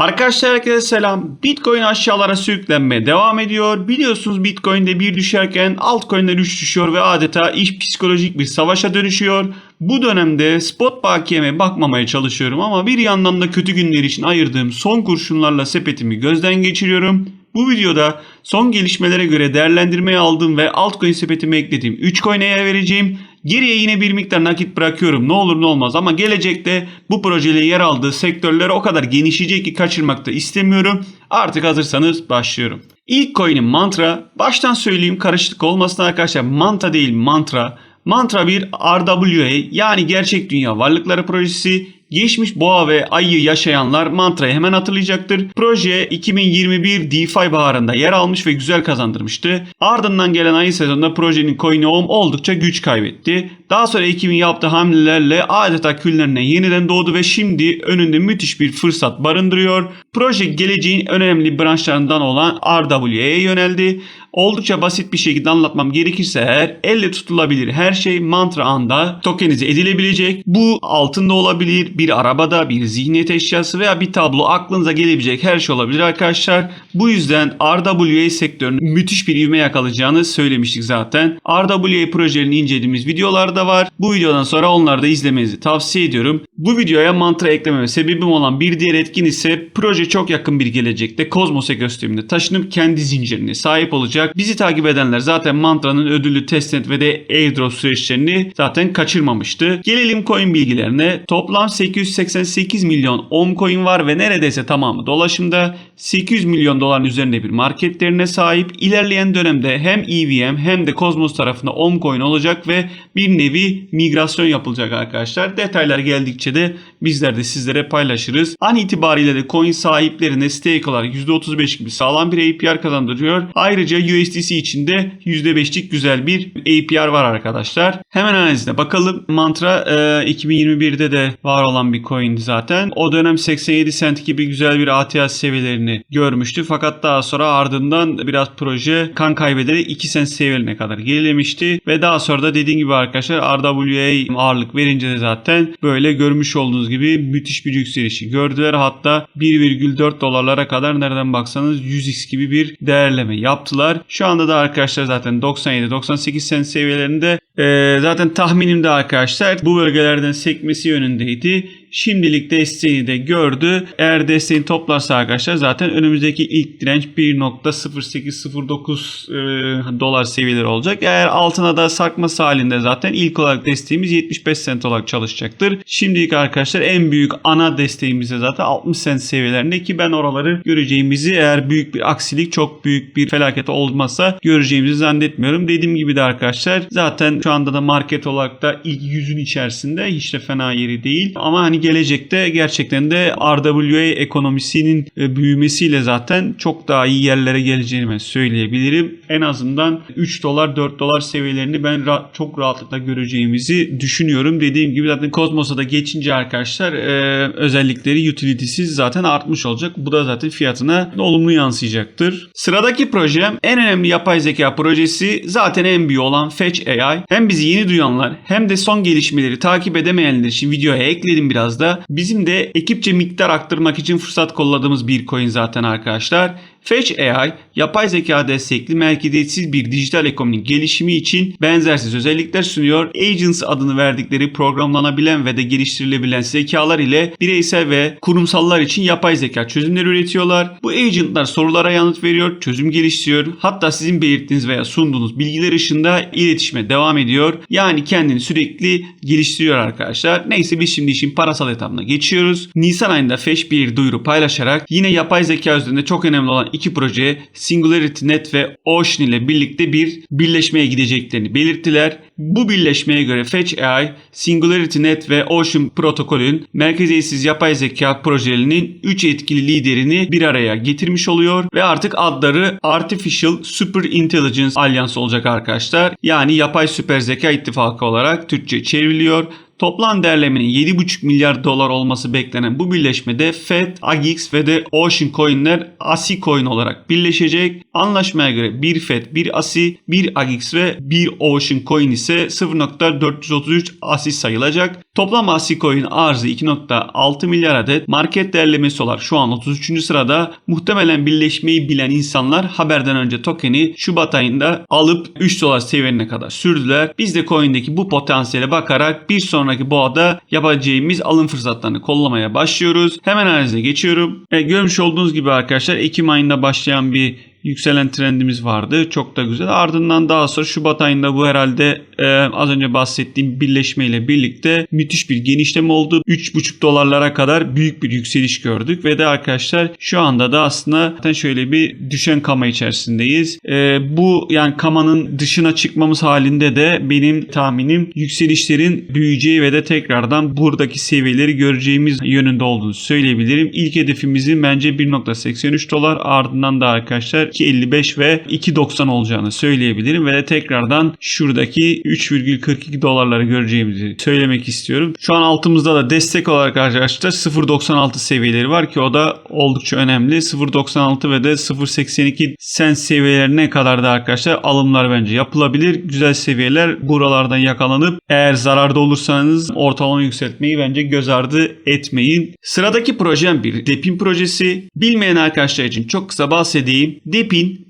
Arkadaşlar herkese selam. Bitcoin aşağılara sürüklenmeye devam ediyor. Biliyorsunuz Bitcoin'de bir düşerken altcoin'ler 3 düşüyor ve adeta iş psikolojik bir savaşa dönüşüyor. Bu dönemde spot bakiyeme bakmamaya çalışıyorum ama bir yandan da kötü günler için ayırdığım son kurşunlarla sepetimi gözden geçiriyorum. Bu videoda son gelişmelere göre değerlendirmeye aldığım ve altcoin sepetime eklediğim 3 coin'e yer vereceğim. Geriye yine bir miktar nakit bırakıyorum ne olur ne olmaz ama gelecekte bu projeyle yer aldığı sektörler o kadar genişleyecek ki kaçırmak da istemiyorum. Artık hazırsanız başlıyorum. İlk coin'im Mantra. Baştan söyleyeyim karışıklık olmasın arkadaşlar. Manta değil Mantra. Mantra bir RWA yani gerçek dünya varlıkları projesi. Geçmiş boğa ve ayı yaşayanlar Mantra'yı hemen hatırlayacaktır. Proje 2021 DeFi baharında yer almış ve güzel kazandırmıştı. Ardından gelen ayı sezonunda projenin coin'i oldukça güç kaybetti. Daha sonra ekibin yaptığı hamlelerle adeta küllerine yeniden doğdu ve şimdi önünde müthiş bir fırsat barındırıyor. Proje geleceğin önemli branşlarından olan RWA'ya yöneldi. Oldukça basit bir şekilde anlatmam gerekirse eğer elle tutulabilir her şey mantra anda tokenize edilebilecek. Bu altında olabilir, bir arabada, bir zihniyet eşyası veya bir tablo aklınıza gelebilecek her şey olabilir arkadaşlar. Bu yüzden RWA sektörünün müthiş bir ivme yakalayacağını söylemiştik zaten. RWA projelerini incelediğimiz videolar da var. Bu videodan sonra onları da izlemenizi tavsiye ediyorum. Bu videoya mantra eklememe sebebim olan bir diğer etkin ise proje çok yakın bir gelecekte Kozmos ekosistemine taşınıp kendi zincirine sahip olacak. Bizi takip edenler zaten mantranın ödüllü testnet ve de airdrop süreçlerini zaten kaçırmamıştı. Gelelim coin bilgilerine. Toplam 888 milyon OM coin var ve neredeyse tamamı dolaşımda. 800 milyon doların üzerinde bir marketlerine sahip. İlerleyen dönemde hem EVM hem de Cosmos tarafında OM coin olacak ve bir nevi migrasyon yapılacak arkadaşlar. Detaylar geldikçe de bizler de sizlere paylaşırız. An itibariyle de coin sahiplerine stake olarak %35 gibi sağlam bir APR kazandırıyor. Ayrıca USDC için de %5'lik güzel bir APR var arkadaşlar. Hemen analizine bakalım. Mantra e, 2021'de de var olan bir coin'di zaten. O dönem 87 cent gibi güzel bir ATH seviyelerini görmüştü. Fakat daha sonra ardından biraz proje kan kaybederek 2 cent seviyelerine kadar gerilemişti. Ve daha sonra da dediğim gibi arkadaşlar RWA ağırlık verince de zaten böyle görmüş olduğunuz gibi müthiş bir yükselişi gördüler. Hatta 1,4 dolarlara kadar nereden baksanız 100x gibi bir değerleme yaptılar. Şu anda da arkadaşlar zaten 97-98 cent seviyelerinde. Ee, zaten tahminim de arkadaşlar bu bölgelerden sekmesi yönündeydi. Şimdilik desteğini de gördü. Eğer desteğini toplarsa arkadaşlar zaten önümüzdeki ilk direnç 1.0809 e, dolar seviyeleri olacak. Eğer altına da sarkması halinde zaten ilk olarak desteğimiz 75 cent olarak çalışacaktır. Şimdilik arkadaşlar en büyük ana desteğimiz de zaten 60 cent seviyelerinde ki ben oraları göreceğimizi eğer büyük bir aksilik çok büyük bir felaket olmazsa göreceğimizi zannetmiyorum. Dediğim gibi de arkadaşlar zaten şu anda da market olarak da ilk yüzün içerisinde hiç de fena yeri değil. Ama hani gelecekte gerçekten de RWA ekonomisinin e, büyümesiyle zaten çok daha iyi yerlere geleceğini söyleyebilirim. En azından 3 dolar 4 dolar seviyelerini ben çok rahatlıkla göreceğimizi düşünüyorum. Dediğim gibi zaten Cosmos'a da geçince arkadaşlar e, özellikleri utility'si zaten artmış olacak. Bu da zaten fiyatına olumlu yansıyacaktır. Sıradaki projem en önemli yapay zeka projesi zaten en büyüğü olan Fetch AI. Hem bizi yeni duyanlar hem de son gelişmeleri takip edemeyenler için videoya ekledim biraz da. Bizim de ekipçe miktar aktarmak için fırsat kolladığımız bir coin zaten arkadaşlar. Fetch AI, yapay zeka destekli merkeziyetsiz bir dijital ekonominin gelişimi için benzersiz özellikler sunuyor. Agents adını verdikleri programlanabilen ve de geliştirilebilen zekalar ile bireysel ve kurumsallar için yapay zeka çözümleri üretiyorlar. Bu agentlar sorulara yanıt veriyor, çözüm geliştiriyor. Hatta sizin belirttiğiniz veya sunduğunuz bilgiler ışığında iletişime devam ediyor. Yani kendini sürekli geliştiriyor arkadaşlar. Neyse biz şimdi işin parasal etabına geçiyoruz. Nisan ayında Fetch bir duyuru paylaşarak yine yapay zeka üzerinde çok önemli olan iki proje Singularity Net ve Ocean ile birlikte bir birleşmeye gideceklerini belirttiler. Bu birleşmeye göre Fetch AI, Singularity Net ve Ocean protokolün merkeziyetsiz yapay zeka projelerinin 3 etkili liderini bir araya getirmiş oluyor ve artık adları Artificial Super Intelligence Alliance olacak arkadaşlar. Yani yapay süper zeka ittifakı olarak Türkçe çevriliyor. Toplam değerlemenin 7,5 milyar dolar olması beklenen bu birleşmede FED, AGX ve de Ocean Coin'ler ASI Coin olarak birleşecek. Anlaşmaya göre bir FED, bir ASI, bir AGX ve bir Ocean Coin ise 0.433 ASI sayılacak. Toplam ASI Coin arzı 2.6 milyar adet. Market değerlemesi olarak şu an 33. sırada. Muhtemelen birleşmeyi bilen insanlar haberden önce tokeni Şubat ayında alıp 3 dolar seviyelerine kadar sürdüler. Biz de coin'deki bu potansiyele bakarak bir sonraki boğada yapacağımız alım fırsatlarını kollamaya başlıyoruz. Hemen analize geçiyorum. E, görmüş olduğunuz gibi arkadaşlar Ekim ayında başlayan bir yükselen trendimiz vardı. Çok da güzel. Ardından daha sonra Şubat ayında bu herhalde e, az önce bahsettiğim birleşmeyle birlikte müthiş bir genişleme oldu. 3,5 dolarlara kadar büyük bir yükseliş gördük ve de arkadaşlar şu anda da aslında zaten şöyle bir düşen kama içerisindeyiz. E, bu yani kamanın dışına çıkmamız halinde de benim tahminim yükselişlerin büyüyeceği ve de tekrardan buradaki seviyeleri göreceğimiz yönünde olduğunu söyleyebilirim. İlk hedefimizin bence 1.83 dolar ardından da arkadaşlar 2.55 ve 2.90 olacağını söyleyebilirim ve de tekrardan şuradaki 3,42 dolarları göreceğimizi söylemek istiyorum. Şu an altımızda da destek olarak arkadaşlar 0.96 seviyeleri var ki o da oldukça önemli. 0.96 ve de 0.82 sen seviyelerine kadar da arkadaşlar alımlar bence yapılabilir. Güzel seviyeler buralardan yakalanıp eğer zararda olursanız ortalama yükseltmeyi bence göz ardı etmeyin. Sıradaki projem bir Depin projesi. Bilmeyen arkadaşlar için çok kısa bahsedeyim. Depin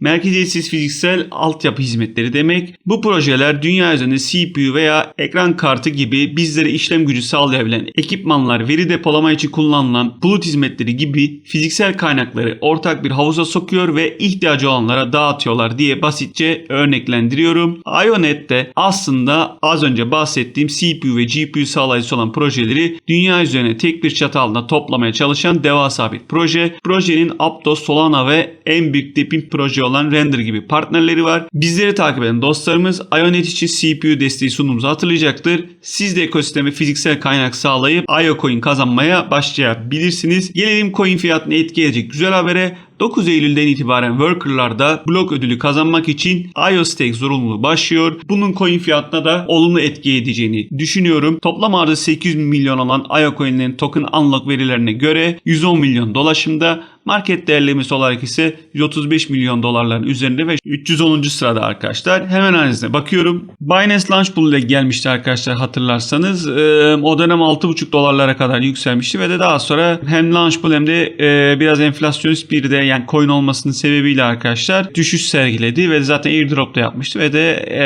merkeziyetsiz fiziksel altyapı hizmetleri demek. Bu projeler dünya üzerinde CPU veya ekran kartı gibi bizlere işlem gücü sağlayabilen ekipmanlar, veri depolama için kullanılan bulut hizmetleri gibi fiziksel kaynakları ortak bir havuza sokuyor ve ihtiyacı olanlara dağıtıyorlar diye basitçe örneklendiriyorum. IONET de aslında az önce bahsettiğim CPU ve GPU sağlayıcısı olan projeleri dünya üzerine tek bir çatı altında toplamaya çalışan devasa bir proje. Projenin Aptos, Solana ve en büyük depin proje olan Render gibi partnerleri var. Bizleri takip eden dostlarımız IONET için CPU desteği sunduğumuzu hatırlayacaktır. Siz de ekosisteme fiziksel kaynak sağlayıp IO coin kazanmaya başlayabilirsiniz. Gelelim coin fiyatını etki edecek güzel habere. 9 Eylül'den itibaren workerlarda blok ödülü kazanmak için IO stake zorunluluğu başlıyor. Bunun coin fiyatına da olumlu etki edeceğini düşünüyorum. Toplam arzı 800 milyon olan IO coinlerin token unlock verilerine göre 110 milyon dolaşımda. Market değerlemesi olarak ise 135 milyon dolarların üzerinde ve 310. sırada arkadaşlar. Hemen analizine bakıyorum. Binance Launch Pool ile gelmişti arkadaşlar hatırlarsanız. O dönem 6,5 dolarlara kadar yükselmişti ve de daha sonra hem Launch Pool hem de biraz enflasyonist bir de yani coin olmasının sebebiyle arkadaşlar düşüş sergiledi ve zaten airdrop da yapmıştı ve de e,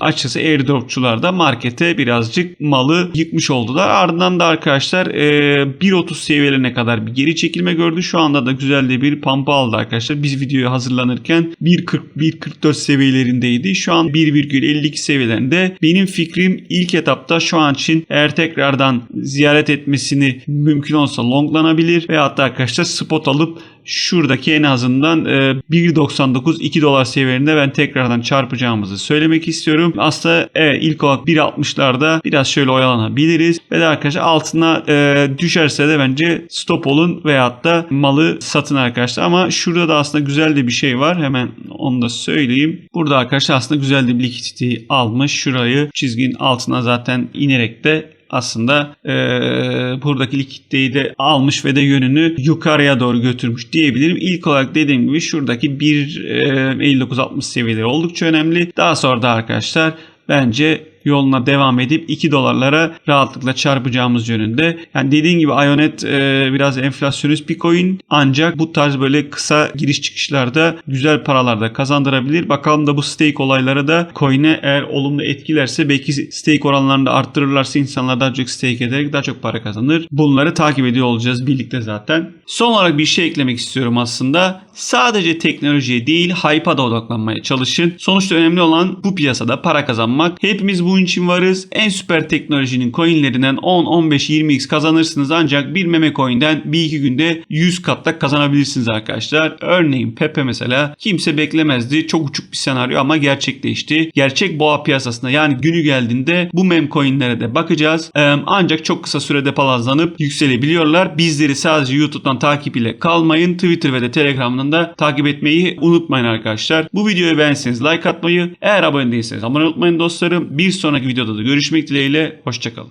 açıkçası airdropçular da markete birazcık malı yıkmış oldular. Ardından da arkadaşlar e, 1.30 seviyelerine kadar bir geri çekilme gördü. Şu anda da güzel de bir pampa aldı arkadaşlar. Biz videoya hazırlanırken 1.40-1.44 seviyelerindeydi. Şu an 1.52 seviyelerinde. Benim fikrim ilk etapta şu an için eğer tekrardan ziyaret etmesini mümkün olsa longlanabilir ve hatta arkadaşlar spot alıp şuradaki en azından 1.99-2 dolar seviyelerinde ben tekrardan çarpacağımızı söylemek istiyorum. Aslında evet, ilk olarak 1.60'larda biraz şöyle oyalanabiliriz. Ve de arkadaşlar altına e, düşerse de bence stop olun veyahut da malı satın arkadaşlar. Ama şurada da aslında güzel de bir şey var. Hemen onu da söyleyeyim. Burada arkadaşlar aslında güzel de bir likiditeyi almış. Şurayı çizginin altına zaten inerek de aslında e, buradaki likiditeyi de almış ve de yönünü yukarıya doğru götürmüş diyebilirim. İlk olarak dediğim gibi şuradaki 1.59-60 seviyeleri oldukça önemli. Daha sonra da arkadaşlar bence yoluna devam edip 2 dolarlara rahatlıkla çarpacağımız yönünde. Yani dediğim gibi Ionet e, biraz enflasyonist bir coin ancak bu tarz böyle kısa giriş çıkışlarda güzel paralar da kazandırabilir. Bakalım da bu stake olayları da coin'e eğer olumlu etkilerse belki stake oranlarını da arttırırlarsa insanlar daha çok stake ederek daha çok para kazanır. Bunları takip ediyor olacağız birlikte zaten. Son olarak bir şey eklemek istiyorum aslında. Sadece teknolojiye değil hype'a da odaklanmaya çalışın. Sonuçta önemli olan bu piyasada para kazanmak. Hepimiz bunun için varız. En süper teknolojinin coinlerinden 10, 15, 20x kazanırsınız ancak bir meme coin'den bir iki günde 100 katta kazanabilirsiniz arkadaşlar. Örneğin Pepe mesela kimse beklemezdi. Çok uçuk bir senaryo ama gerçekleşti. Gerçek boğa piyasasında yani günü geldiğinde bu mem coinlere de bakacağız. Ancak çok kısa sürede palazlanıp yükselebiliyorlar. Bizleri sadece YouTube'dan takip ile kalmayın. Twitter ve de Telegram'dan da takip etmeyi unutmayın arkadaşlar. Bu videoyu beğenseniz like atmayı, eğer abone değilseniz abone olmayın dostlarım. Bir sonraki videoda da görüşmek dileğiyle. Hoşçakalın.